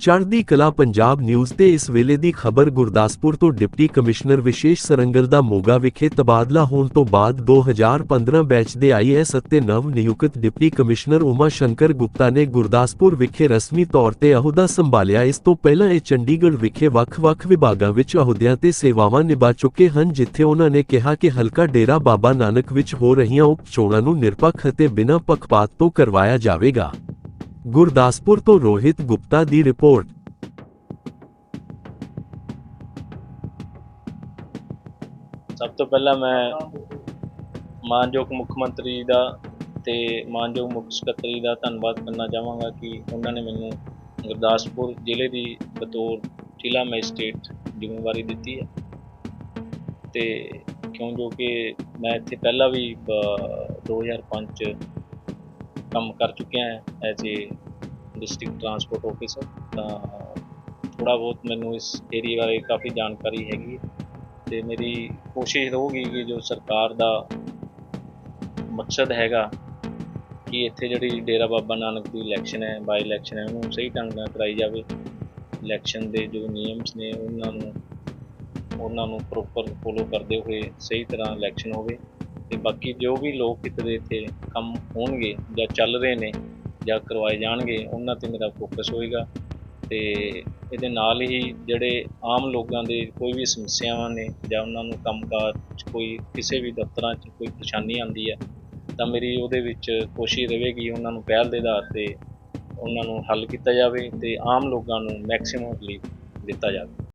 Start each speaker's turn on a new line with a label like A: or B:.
A: ਚੜ੍ਹਦੀ ਕਲਾ ਪੰਜਾਬ ਨਿਊਜ਼ ਤੇ ਇਸ ਵੇਲੇ ਦੀ ਖਬਰ ਗੁਰਦਾਸਪੁਰ ਤੋਂ ਡਿਪਟੀ ਕਮਿਸ਼ਨਰ ਵਿਸ਼ੇਸ਼ ਸਰੰਗਲ ਦਾ ਮੋਗਾ ਵਿਖੇ ਤਬਾਦਲਾ ਹੋਣ ਤੋਂ ਬਾਅਦ 2015 ਬੈਚ ਦੇ ਆਈਐਸ ਅਤੇ ਨਵ ਨਿਯੁਕਤ ਡਿਪਟੀ ਕਮਿਸ਼ਨਰ ਉਮਾ ਸ਼ੰਕਰ ਗੁਪਤਾ ਨੇ ਗੁਰਦਾਸਪੁਰ ਵਿਖੇ ਰਸਮੀ ਤੌਰ ਤੇ ਅਹੁਦਾ ਸੰਭਾਲਿਆ। ਇਸ ਤੋਂ ਪਹਿਲਾਂ ਇਹ ਚੰਡੀਗੜ੍ਹ ਵਿਖੇ ਵੱਖ-ਵੱਖ ਵਿਭਾਗਾਂ ਵਿੱਚ ਅਹੁਦਿਆਂ ਤੇ ਸੇਵਾਵਾਂ ਨਿਭਾ ਚੁੱਕੇ ਹਨ, ਜਿੱਥੇ ਉਹਨਾਂ ਨੇ ਕਿਹਾ ਕਿ ਹਲਕਾ ਡੇਰਾ ਬਾਬਾ ਨਾਨਕ ਵਿੱਚ ਹੋ ਰਹੀਆਂ ਉਪ ਚੋਣਾਂ ਨੂੰ ਨਿਰਪੱਖ ਅਤੇ ਬਿਨਾਂ ਪੱਖਪਾਤ ਤੋਂ ਕਰਵਾਇਆ ਜਾਵੇਗਾ। ਗੁਰਦਾਸਪੁਰ ਤੋਂ ਰੋਹਿਤ ਗੁਪਤਾ ਦੀ ਰਿਪੋਰਟ।
B: ਸਭ ਤੋਂ ਪਹਿਲਾਂ ਮੈਂ ਮਾਨਯੋਗ ਮੁੱਖ ਮੰਤਰੀ ਦਾ ਤੇ ਮਾਨਯੋਗ ਮੁੱਖ ਸਕੱਤਰੀ ਦਾ ਧੰਨਵਾਦ ਕਰਨਾ ਚਾਹਾਂਗਾ ਕਿ ਉਹਨਾਂ ਨੇ ਮੈਨੂੰ ਗੁਰਦਾਸਪੁਰ ਜ਼ਿਲ੍ਹੇ ਦੀ ਬਤੌਰ ਜ਼ਿਲ੍ਹਾ ਮੈਜਿਸਟ੍ਰੇਟ ਜ਼ਿੰਮੇਵਾਰੀ ਦਿੱਤੀ ਹੈ। ਤੇ ਕਿਉਂ ਜੋ ਕਿ ਮੈਂ ਇੱਥੇ ਪਹਿਲਾਂ ਵੀ ਬ- 2005 ਚ ਕੰਮ ਕਰ ਚੁੱਕਿਆ ਹਾਂ as a district transport officer ਤਾਂ ਥੋੜਾ ਬਹੁਤ ਮੈਨੂੰ ਇਸ ਏਰੀਆ ਬਾਰੇ ਕਾਫੀ ਜਾਣਕਾਰੀ ਹੈਗੀ ਹੈ ਤੇ ਮੇਰੀ ਕੋਸ਼ਿਸ਼ ਰਹੂਗੀ ਕਿ ਜੋ ਸਰਕਾਰ ਦਾ ਮਕਸਦ ਹੈਗਾ ਕਿ ਇੱਥੇ ਜਿਹੜੀ ਡੇਰਾ ਬਾਬਾ ਨਾਨਕ ਦੀ ਇਲੈਕਸ਼ਨ ਹੈ ਬਾਈ ਇਲੈਕਸ਼ਨ ਹੈ, ਉਹਨੂੰ ਸਹੀ ਢੰਗ ਨਾਲ ਕਰਾਈ ਜਾਵੇ। ਇਲੈਕਸ਼ਨ ਦੇ ਜੋ ਨਿਯਮਸ ਨੇ, ਉਹਨਾਂ ਨੂੰ ਉਹਨਾਂ ਨੂੰ ਪ੍ਰੋਪਰ ਫੋਲੋ ਕਰਦੇ ਹੋਏ ਸਹੀ ਤਰ੍ਹਾਂ ਇਲੈਕਸ਼ਨ ਹੋਵੇ। ਤੇ ਬਾਕੀ ਜੋ ਵੀ ਲੋਕ ਹਿੱਤ ਦੇ ਇੱਥੇ ਕੰਮ ਹੋਣਗੇ ਜਾਂ ਚੱਲ ਰਹੇ ਨੇ ਜਾਂ ਕਰਵਾਏ ਜਾਣਗੇ, ਉਹਨਾਂ ਤੇ ਮੇਰਾ ਫੋਕਸ ਹੋਏਗਾ ਤੇ ਇਹਦੇ ਨਾਲ ਹੀ ਜਿਹੜੇ ਆਮ ਲੋਕਾਂ ਦੇ ਕੋਈ ਵੀ ਸਮੱਸਿਆਵਾਂ ਨੇ ਜਾਂ ਉਹਨਾਂ ਨੂੰ ਕੰਮਕਾਰ 'ਚ ਕੋਈ ਕਿਸੇ ਵੀ ਦਫ਼ਤਰਾਂ 'ਚ ਕੋਈ ਪਰੇਸ਼ਾਨੀ ਆਉਂਦੀ ਹੈ, ਤਾਂ ਮੇਰੀ ਉਹਦੇ ਵਿੱਚ ਕੋਸ਼ਿਸ਼ ਰਹੇਗੀ ਉਹਨਾਂ ਨੂੰ ਪਹਿਲ ਦੇ ਆਧਾਰ ਤੇ ਉਹਨਾਂ ਨੂੰ ਹੱਲ ਕੀਤਾ ਜਾਵੇ ਤੇ ਆਮ ਲੋਕਾਂ ਨੂੰ ਮੈਕਸਿਮਮ ਰਿਲੀਫ ਦਿੱਤਾ ਜਾਵੇ।